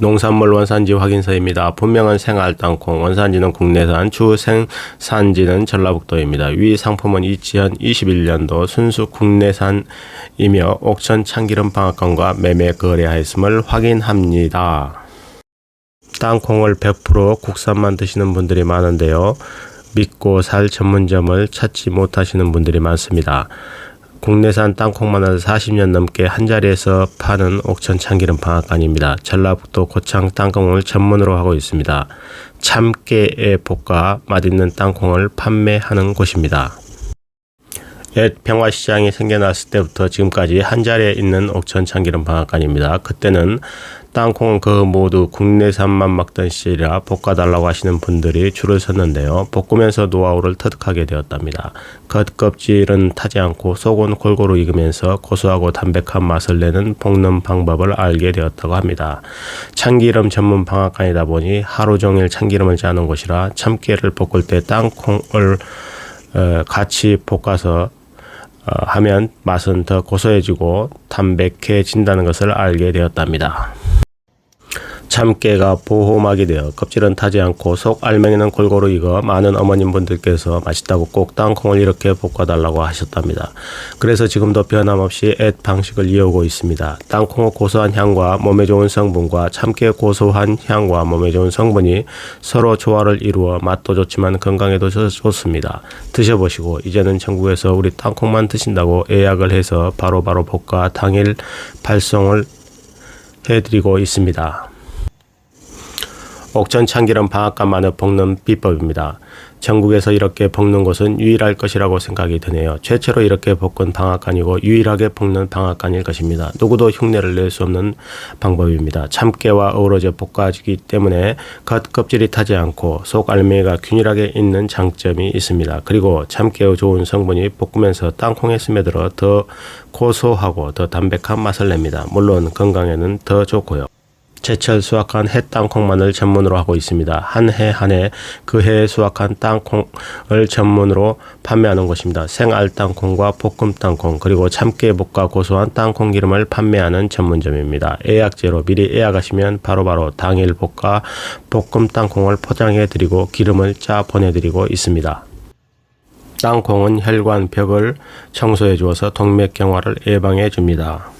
농산물 원산지 확인서입니다. 분명한 생활 땅콩, 원산지는 국내산, 주 생산지는 전라북도입니다. 위 상품은 2021년도 순수 국내산이며 옥천 참기름 방앗간과 매매 거래하였음을 확인합니다. 땅콩을 100% 국산만 드시는 분들이 많은데요. 믿고 살 전문점을 찾지 못하시는 분들이 많습니다. 국내산 땅콩만을 40년 넘게 한자리에서 파는 옥천 참기름 방앗간입니다. 전라북도 고창 땅콩을 전문으로 하고 있습니다. 참깨에 볶아 맛있는 땅콩을 판매하는 곳입니다. 옛 평화시장이 생겨났을 때부터 지금까지 한 자리에 있는 옥천 참기름 방앗간입니다. 그때는 땅콩은 그 모두 국내산만 먹던 시절이라 볶아달라고 하시는 분들이 줄을 섰는데요. 볶으면서 노하우를 터득하게 되었답니다. 겉껍질은 타지 않고 속은 골고루 익으면서 고소하고 담백한 맛을 내는 볶는 방법을 알게 되었다고 합니다. 참기름 전문 방앗간이다 보니 하루 종일 참기름을 짜는 곳이라 참깨를 볶을 때 땅콩을 어, 같이 볶아서 어, 하면 맛은 더 고소해지고 담백해진다는 것을 알게 되었답니다. 참깨가 보호막이 되어 껍질은 타지 않고 속 알맹이는 골고루 익어 많은 어머님분들께서 맛있다고 꼭 땅콩을 이렇게 볶아달라고 하셨답니다. 그래서 지금도 변함없이 앱 방식을 이어오고 있습니다. 땅콩의 고소한 향과 몸에 좋은 성분과 참깨의 고소한 향과 몸에 좋은 성분이 서로 조화를 이루어 맛도 좋지만 건강에도 좋- 좋습니다. 드셔보시고 이제는 전국에서 우리 땅콩만 드신다고 예약을 해서 바로바로 볶아 당일 발송을 해드리고 있습니다. 옥천 참기름 방앗간만을 볶는 비법입니다. 전국에서 이렇게 볶는 곳은 유일할 것이라고 생각이 드네요. 최초로 이렇게 볶은 방앗간이고 유일하게 볶는 방앗간일 것입니다. 누구도 흉내를 낼 수 없는 방법입니다. 참깨와 어우러져 볶아지기 때문에 겉 껍질이 타지 않고 속 알맹이가 균일하게 있는 장점이 있습니다. 그리고 참깨의 좋은 성분이 볶으면서 땅콩에 스며들어 더 고소하고 더 담백한 맛을 냅니다. 물론 건강에는 더 좋고요. 제철 수확한 해 땅콩만을 전문으로 하고 있습니다. 한 해 한 해 그 해에 수확한 땅콩을 전문으로 판매하는 곳입니다. 생알 땅콩과 볶음 땅콩 그리고 참깨 볶아 고소한 땅콩 기름을 판매하는 전문점입니다. 예약제로 미리 예약하시면 바로바로 당일 볶아 볶음 땅콩을 포장해 드리고 기름을 짜 보내 드리고 있습니다. 땅콩은 혈관 벽을 청소해 주어서 동맥경화를 예방해 줍니다.